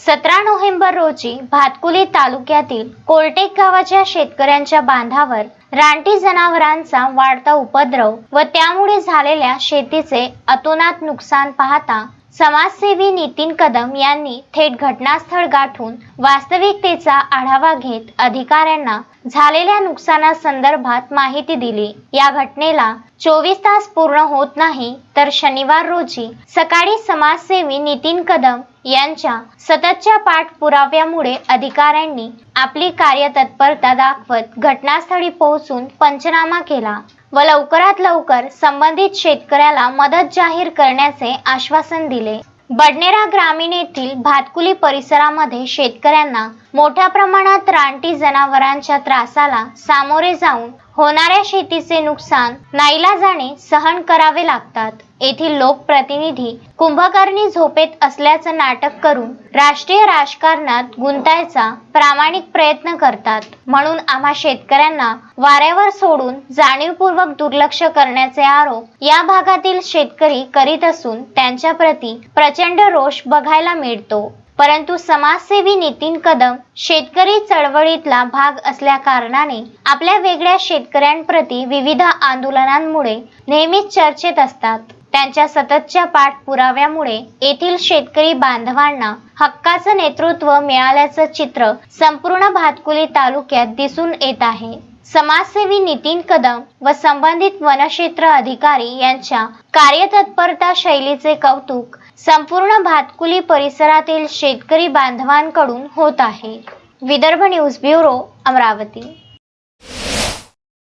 सतरा नोव्हेंबर रोजी भातकुली तालुक्यातील कोलटेक गावाच्या शेतकऱ्यांच्या बांधावर रानटी जनावरांचा वाढता उपद्रव व त्यामुळे झालेल्या शेतीचे अतोनात नुकसान पाहता समाजसेवी नितीन कदम यांनी थेट घटनास्थळ गाठून वास्तविकतेचा आढावा घेत अधिकाऱ्यांना झालेल्या नुकसानासंदर्भात माहिती दिली. या घटनेला चोवीस तास पूर्ण होत नाही तर शनिवार रोजी सकाळी समाजसेवी नितीन कदम यांच्या सततच्या पाठपुराव्यामुळे अधिकाऱ्यांनी आपली कार्यतत्परता दाखवत घटनास्थळी पोहोचून पंचनामा केला. व लवकरात लवकर संबंधित शेतकऱ्याला मदत जाहीर करण्याचे आश्वासन दिले. बडनेरा ग्रामीण येथील भातकुली परिसरामध्ये शेतकऱ्यांना मोठ्या प्रमाणात रानटी जनावरांच्या त्रासाला सामोरे जाऊन होणाऱ्या शेतीचे नुकसान नाईलाजाने सहन करावे लागतात. येथील लोकप्रतिनिधी कुंभकर्णी झोपेत असल्याचं नाटक करून राष्ट्रीय राजकारणात गुंतायचा प्रामाणिक प्रयत्न करतात. म्हणून आम्हा शेतकऱ्यांना वाऱ्यावर सोडून जाणीवपूर्वक दुर्लक्ष करण्याचे आरोप या भागातील शेतकरी करीत असून त्यांच्या प्रती प्रचंड रोष बघायला मिळतो. परंतु समाजसेवी नितीन कदम शेतकरी चळवळीतला भाग असल्या कारणाने आपल्या वेगळ्या शेतकऱ्यांप्रती विविध आंदोलनांमुळे नेहमीच चर्चेत असतात. त्यांच्या सततच्या पाठपुराव्यामुळे येथील शेतकरी बांधवांना हक्काचं नेतृत्व मिळाल्याचं चित्र संपूर्ण भातकुली तालुक्यात दिसून येत आहे. समाजसेवी नितीन कदम व संबंधित वनक्षेत्र अधिकारी यांच्या कार्यतत्परता शैलीचे कौतुक संपूर्ण भातकुली परिसरातील शेतकरी बांधवांकडून होत आहे. Vidarbha news bureau Amravati.